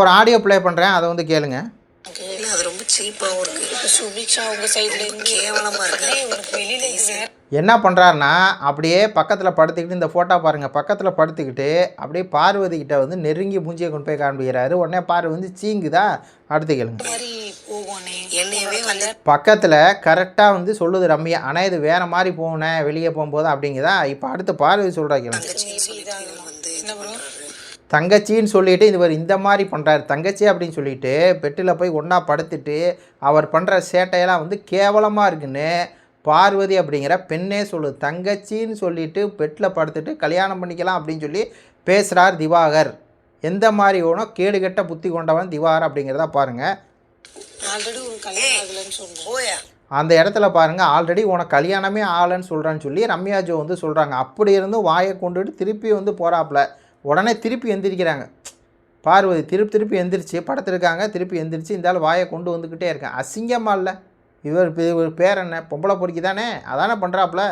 ஒரு audio play பண்ணுறேன் அதை வந்து கேளுங்க. அது ரொம்ப சுபிக்ஷா சைடுல வெளியில என்ன பண்ணுறாருன்னா அப்படியே பக்கத்தில் படுத்துக்கிட்டு இந்த ஃபோட்டோ பாருங்கள் பக்கத்தில் படுத்துக்கிட்டு அப்படியே பார்வதி கிட்ட வந்து நெருங்கி மூஞ்சியை கொண்டு போய் காண்பிக்கிறாரு. உடனே பார்வை வந்து சீங்குதா? அடுத்து கேளுங்க. மாதிரி போவோனே. என்னையவே வந்து பக்கத்தில் கரெக்டாக வந்து சொல்லுது ரம்யா. ஆனால் இது வேறு மாதிரி போனேன் வெளியே போகும்போது அப்படிங்குதா? இப்போ அடுத்து பார்வதி சொல்கிறா கேளுங்க. தங்கச்சின்னு சொல்லிட்டு இவர் இந்த மாதிரி பண்ணுறாரு தங்கச்சி அப்படின்னு சொல்லிட்டு பெட்டில் போய் ஒன்றா படுத்துட்டு அவர் பண்ணுற சேட்டையெல்லாம் வந்து கேவலமாக இருக்குன்னு பார்வதி அப்படிங்கிற பெண்ணே சொல்லுது தங்கச்சின்னு சொல்லிட்டு பெட்டில் படுத்துட்டு கல்யாணம் பண்ணிக்கலாம் அப்படின்னு சொல்லி பேசுகிறார் திவாகர். எந்த மாதிரி ஓனோ கேடுகெட்ட புத்தி கொண்டவன் திவாகர் அப்படிங்கிறத பாருங்கள் அந்த இடத்துல பாருங்கள் ஆல்ரெடி உனக்கு கல்யாணமே ஆகலைன்னு சொல்கிறான்னு சொல்லி ரம்யா ஜோ வந்து சொல்கிறாங்க அப்படி இருந்து வாயை கொண்டுட்டு திருப்பி வந்து போகிறாப்புல உடனே திருப்பி எந்திரிக்கிறாங்க. பார்வதி திருப்பி திருப்பி எந்திரிச்சு படத்திருக்காங்க திருப்பி எந்திரிச்சு இந்த வாயை கொண்டு வந்துக்கிட்டே இருக்கேன் அசிங்கமாக இல்லை. இவர் இவர் பேர் என்ன? பொம்பளை பொறுக்கி தானே அதானே பண்ணுறாப்புல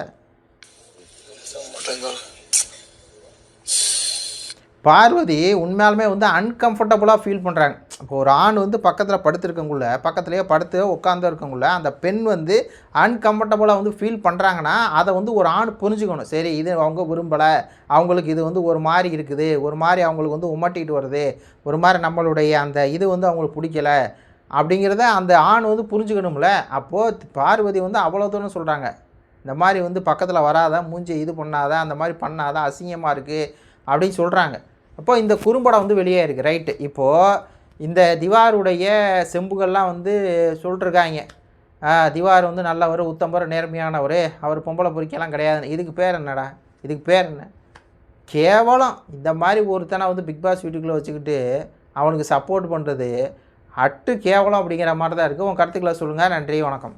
பார்வதி உண்மையாலுமே வந்து அன்கம்ஃபர்டபுளாக ஃபீல் பண்ணுறாங்க இப்போ ஒரு ஆண் வந்து பக்கத்தில் படுத்துருக்கங்குள்ள பக்கத்துலேயே படுத்து உட்காந்து இருக்கங்குள்ள அந்த பெண் வந்து அன்கம்ஃபர்டபுளாக வந்து ஃபீல் பண்ணுறாங்கன்னா அதை வந்து ஒரு ஆண் புரிஞ்சுக்கணும். சரி இது அவங்க விரும்பலை. அவங்களுக்கு இது வந்து ஒரு மாதிரி இருக்குது. ஒரு மாதிரி அவங்களுக்கு வந்து உமட்டிட்டு வருது. ஒரு மாதிரி நம்மளுடைய அந்த இது வந்து அவங்களுக்கு பிடிக்கல. அப்படிங்கிறத அந்த ஆண் வந்து புரிஞ்சுக்கணும்ல. அப்போது பார்வதி வந்து அவ்வளோ தூரம் சொல்கிறாங்க இந்த மாதிரி வந்து பக்கத்தில் வராத மூஞ்சி இது பண்ணாத அந்த மாதிரி பண்ணாத அசிங்கமாக இருக்குது அப்படின்னு சொல்கிறாங்க அப்போ இந்த குறும்படம் வந்து வெளியே இருக்குது ரைட்டு இப்போது இந்த திவாருடைய செம்புகள்லாம் வந்து சொல்லிட்டுருக்காங்க. திவார் வந்து நல்லவர் உத்தம்பர் நேர்மையானவர். அவர் பொம்பளை பொறிக்கலாம் கிடையாதுன்னு. இதுக்கு பேர் என்னடா? இதுக்கு பேர் என்ன? கேவலம். இந்த மாதிரி ஒருத்தனை வந்து பிக் பாஸ் வீட்டுக்குள்ளே வச்சுக்கிட்டு அவனுக்கு சப்போர்ட் பண்ணுறது அட்டு கேவலம் அப்படிங்கிற மாதிரி தான் இருக்குது உன் கருத்துக்களை சொல்லுங்கள் நன்றி வணக்கம்.